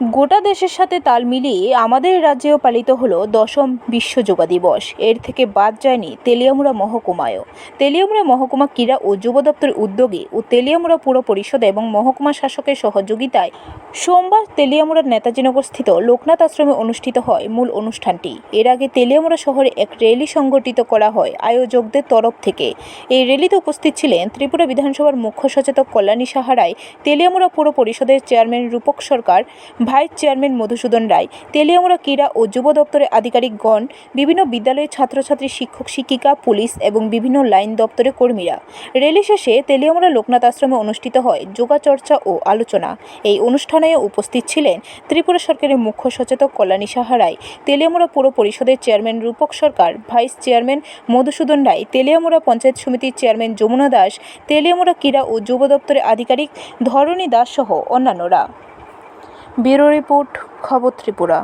গোটা দেশের সাথে তাল মিলিয়ে আমাদের রাজ্যেও পালিত হলো দশম বিশ্ব যোগা দিবস। এর থেকে বাদ যায়নি তেলিয়ামুড়া মহকুমায়ও। তেলিয়ামুড়া মহকুমা ক্রীড়া ও যুব দপ্তরের উদ্যোগে ও তেলিয়ামুড়া পুর পরিষদ এবং মহকুমা শাসকের সহযোগিতায় সোমবার তেলিয়ামুড়ার নেতাজিনগর স্থিত লোকনাথ আশ্রমে অনুষ্ঠিত হয় মূল অনুষ্ঠানটি। এর আগে তেলিয়ামুড়া শহরে এক র্যালি সংগঠিত করা হয় আয়োজকদের তরফ থেকে। এই র্যালিতে উপস্থিত ছিলেন ত্রিপুরা বিধানসভার মুখ্য সচেতক কল্যাণী সাহারায় তেলিয়ামুড়া পুর পরিষদের chairman Rupak Sarkar, vice chairman Madhusudan Roy, Teliamura ক্রীড়া ও যুব দপ্তরের আধিকারিকগণ বিভিন্ন বিদ্যালয়ের ছাত্রছাত্রী, শিক্ষক, শিক্ষিকা, পুলিশ এবং বিভিন্ন লাইন দপ্তরের কর্মীরা। র্যালি শেষে তেলিয়ামুড়া লোকনাথ আশ্রমে অনুষ্ঠিত হয় যোগাচর্চা ও আলোচনা। এই অনুষ্ঠানে উপস্থিত ছিলেন ত্রিপুরা সরকারের মুখ্য সচেতক কল্যাণী সাহারায় তেলিয়ামুড়া পুর পরিষদের chairman Rupak Sarkar, vice chairman Madhusudan Roy, Teliamura panchayat সমিতির চেয়ারম্যান যমুনা দাস, তেলিয়ামুড়া ক্রীড়া ও যুব দপ্তরের আধিকারিক ধরণী দাস সহ অন্যান্যরা। ব্যুরো রিপোর্ট, খবর ত্রিপুরা।